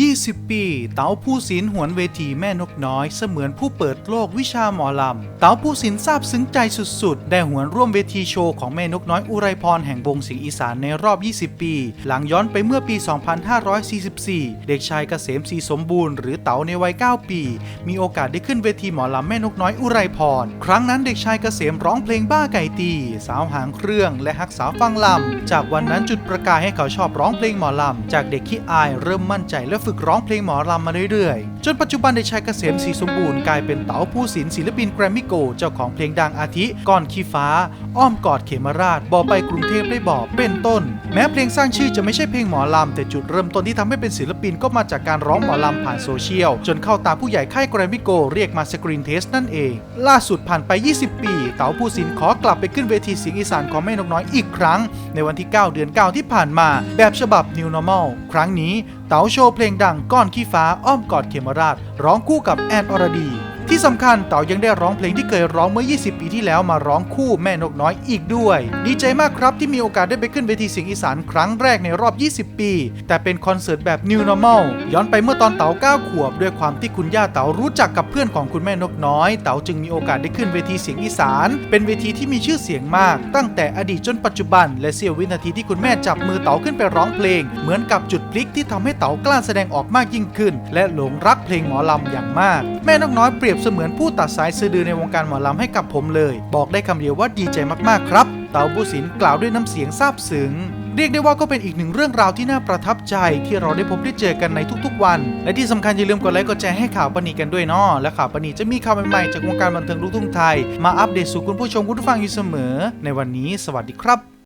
20 ปี เต๋าผู้ศิลหวนเวทีแม่นกน้อย เสมือนผู้เปิดโลกวิชาหมอลำ เต๋าผู้ศิลป์ซาบซึ้งใจสุดๆ ได้หวนร่วมเวทีโชว์ของแม่นกน้อยอุไรพรแห่งวงสิงห์อีสานในรอบ 20 ปี หลังย้อนไปเมื่อปี 2544 เด็กชายเกษมศรีสมบูรณ์หรือเต๋าในวัย 9 ปี มีโอกาสได้ขึ้นเวทีหมอลำแม่นกน้อยอุไรพร ครั้งนั้นเด็กชายเกษมร้องเพลงบ้าไก่ตี สาวหางเครื่อง และฮักสาวฟังลำ จากวันนั้นจุดประกายให้เขาชอบร้องเพลงหมอลำ จากเด็กขี้อายเริ่มมั่นใจและฝึกร้องเพลงหมอลำมาเรื่อยๆ จนปัจจุบันเด็กชายเกษมศรีสมบูรณ์กลายเป็นเต๋าผู้ศิลป์ศิลปินแกรมมี่โกเจ้าของเพลงดังอาทิก่อนขี้ฟ้า อ้อมกอดเขมราชบอไปกรุงเทพได้บอกเป็นต้น แม้เพลงสร้างชื่อจะไม่ใช่เพลงหมอลำแต่จุดเริ่มต้นที่ทำให้เป็นศิลปินก็มาจากการร้องหมอลำผ่านโซเชียล จนเข้าตาผู้ใหญ่ค่ายแกรมมี่โกเรียกมาสกรีนเทสนั่นเอง ล่าสุดผ่านไป 20 ปี เต๋าผู้ศิลป์ขอกลับไปขึ้นเวทีเสียงอีสานของแม่นกน้อยอีกครั้ง ในวันที่ 9 เดือน 9 ที่ผ่านมา แบบฉบับ New Normal ครั้งนี้ เต๋าโชว์เพลงดังก้อนขี้ฟ้าอ้อมกอดเขมราช ร้องคู่กับแอนอรดี ที่สำคัญเต๋ายังได้ร้องเพลงที่เคยร้องเมื่อ 20 ปีที่แล้วมาร้องคู่แม่นกน้อยอีกด้วย ดีใจมากครับที่มีโอกาสได้ไปขึ้นเวทีเสียงอีสานครั้งแรกในรอบ 20 ปี แต่เป็นคอนเสิร์ตแบบ New Normal ย้อนไปเมื่อตอนเต๋า9ขวบ ด้วยความที่คุณย่าเต๋ารู้จักกับเพื่อนของคุณแม่นกน้อย เต๋าจึงมีโอกาสได้ขึ้นเวทีเสียงอีสาน เป็นเวทีที่มีชื่อเสียงมาก ตั้งแต่อดีตจนปัจจุบัน และเสี้ยววินาทีที่คุณแม่จับมือเต๋าขึ้นไปร้องเพลง เหมือนกับจุดพลิกที่ทำให้เต๋ากล้าแสดงออกมากยิ่งขึ้น และหลงรักเพลงหมอลำอย่างมาก แม่นกน้อยเปรียบเสมือนผู้ตัดสายสะดือในวงการหมอลำให้กับผมเลย บอกได้คำเดียวว่าดีใจมากๆครับ เต๋าบุศินกล่าวด้วยน้ำเสียงซาบซึ้งเรียกได้ว่าก็เป็นอีกหนึ่งเรื่องราวที่น่าประทับใจที่เราได้พบได้เจอกันในทุกๆวัน และที่สำคัญอย่าลืมกดไลค์กดแชร์ให้ข่าวปนีกันด้วยเนาะและข่าวปนีจะมีข่าวใหม่ๆจากวงการบันเทิงลูกทุ่งไทย มาอัปเดตสู่คุณผู้ชมคุณผู้ฟังอยู่เสมอ ในวันนี้ สวัสดีครับ